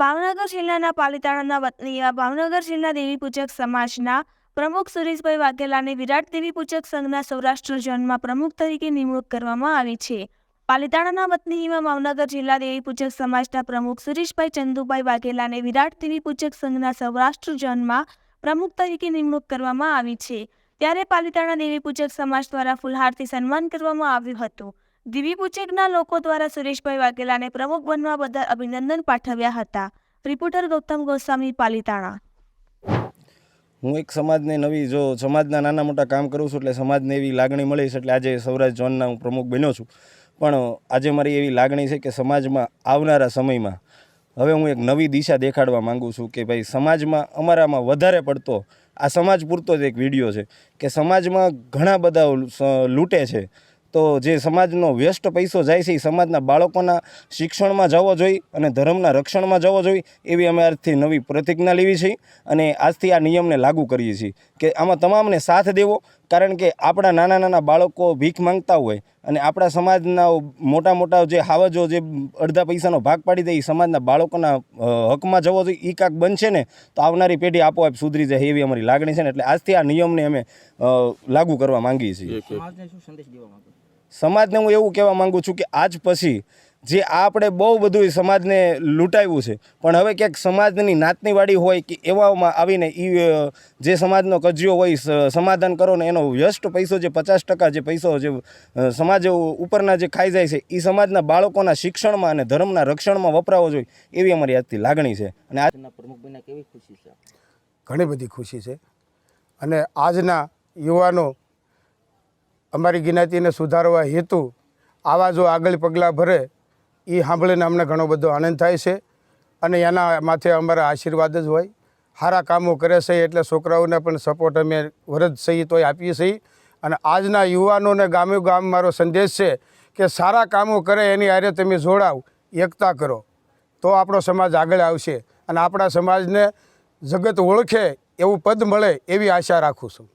ભાવનગર જિલ્લાના પાલિતાણાના વતની એવા ભાવનગર જિલ્લા દેવી પૂજક સમાજના પ્રમુખ સુરેશભાઈ વાઘેલાને વિરાટ દેવી પૂજક સંઘના સૌરાષ્ટ્ર ઝોનમાં પ્રમુખ તરીકે નિમણૂક કરવામાં આવી છે. પાલિતાણાના વતનીમાં ભાવનગર જિલ્લા દેવી પૂજક સમાજના પ્રમુખ સુરેશભાઈ ચંદુભાઈ વાઘેલાને વિરાટ દેવી પૂજક સંઘના સૌરાષ્ટ્ર ઝોનમાં પ્રમુખ તરીકે નિમણૂક કરવામાં આવી છે. ત્યારે પાલિતાણા દેવી પૂજક સમાજ દ્વારા ફુલહારથી સન્માન કરવામાં આવ્યું હતું. દેવી પૂજકના લોકો દ્વારા સુરેશભાઈ વાઘેલાને પ્રમુખ બનવા બદલ અભિનંદન પાઠવ્યા હતા. રિપોર્ટર ગૌતમ ગોસ્વામી, પાલિતાણા. હું એક સમાજને નવી, જો સમાજના નાના મોટા કામ કરું છું એટલે સમાજને એવી લાગણી મળી છે એટલે આજે સૌરાષ્ટ્ર ઝોનના હું પ્રમુખ બન્યો છું. પણ આજે મારી એવી લાગણી છે કે સમાજમાં આવનારા સમયમાં હવે હું એક નવી દિશા દેખાડવા માંગુ છું કે ભાઈ સમાજમાં અમારામાં વધારે પડતો, આ સમાજ પૂરતો જ એક વીડિયો છે કે સમાજમાં ઘણા બધા લૂંટે છે. તો જે સમાજનો વ્યસ્ત પૈસો જાય છે એ સમાજના બાળકોના શિક્ષણમાં જવો જોઈએ અને ધર્મના રક્ષણમાં જવો જોઈએ એવી અમે આજથી નવી પ્રતિજ્ઞા લેવી છે અને આજથી આ નિયમને લાગુ કરીએ છીએ કે આમાં તમામને સાથ દેવો કારણ કે આપણા નાના નાના બાળકો ભીખ માંગતા હોય અને આપણા સમાજના મોટા મોટા જે હાવજો જે અડધા પૈસાનો ભાગ પાડી દે એ સમાજના બાળકોના હકમાં જવો જોઈએ એ કાંક બનશે ને તો આવનારી પેઢી આપોઆપ સુધરી જાય એવી અમારી લાગણી છે ને એટલે આજથી આ નિયમને અમે લાગુ કરવા માંગીએ છીએ. સમાજને હું એવું કહેવા માંગુ છું કે આજ પછી જે આ આપણે બહુ બધું સમાજને લૂંટાવ્યું છે પણ હવે ક્યાંક સમાજની નાતની વાડી હોય કે એવામાં આવીને એ જે સમાજનો કજિયો હોય સ- સમાધાન કરો ને એનો વ્યસ્ત પૈસો જે પચાસ ટકા જે પૈસો જે સમાજ ઉપરના જે ખાઈ જાય છે એ સમાજના બાળકોના શિક્ષણમાં અને ધર્મના રક્ષણમાં વપરાવો જોઈએ એવી અમારી આજથી લાગણી છે. અને આજના પ્રમુખભાઈને કેવી ખુશી છે? ઘણી બધી ખુશી છે. અને આજના યુવાનો અમારી જ્ઞાતિને સુધારવા હેતુ આવા જો આગળ પગલાં ભરે એ સાંભળીને અમને ઘણો બધો આનંદ થાય છે. અને એના માથે અમારા આશીર્વાદ જ હોય. સારા કામો કરે છે એટલે છોકરાઓને પણ સપોર્ટ અમે વરદ સહી તોય આપીએ છીએ. અને આજના યુવાનોને ગામે ગામ મારો સંદેશ છે કે સારા કામો કરે એની આરે તમે જોડાવ, એકતા કરો. તો આપણો સમાજ આગળ આવશે. અને આપણા સમાજને જગત ઓળખે એવું પદ મળે એવી આશા રાખું છું.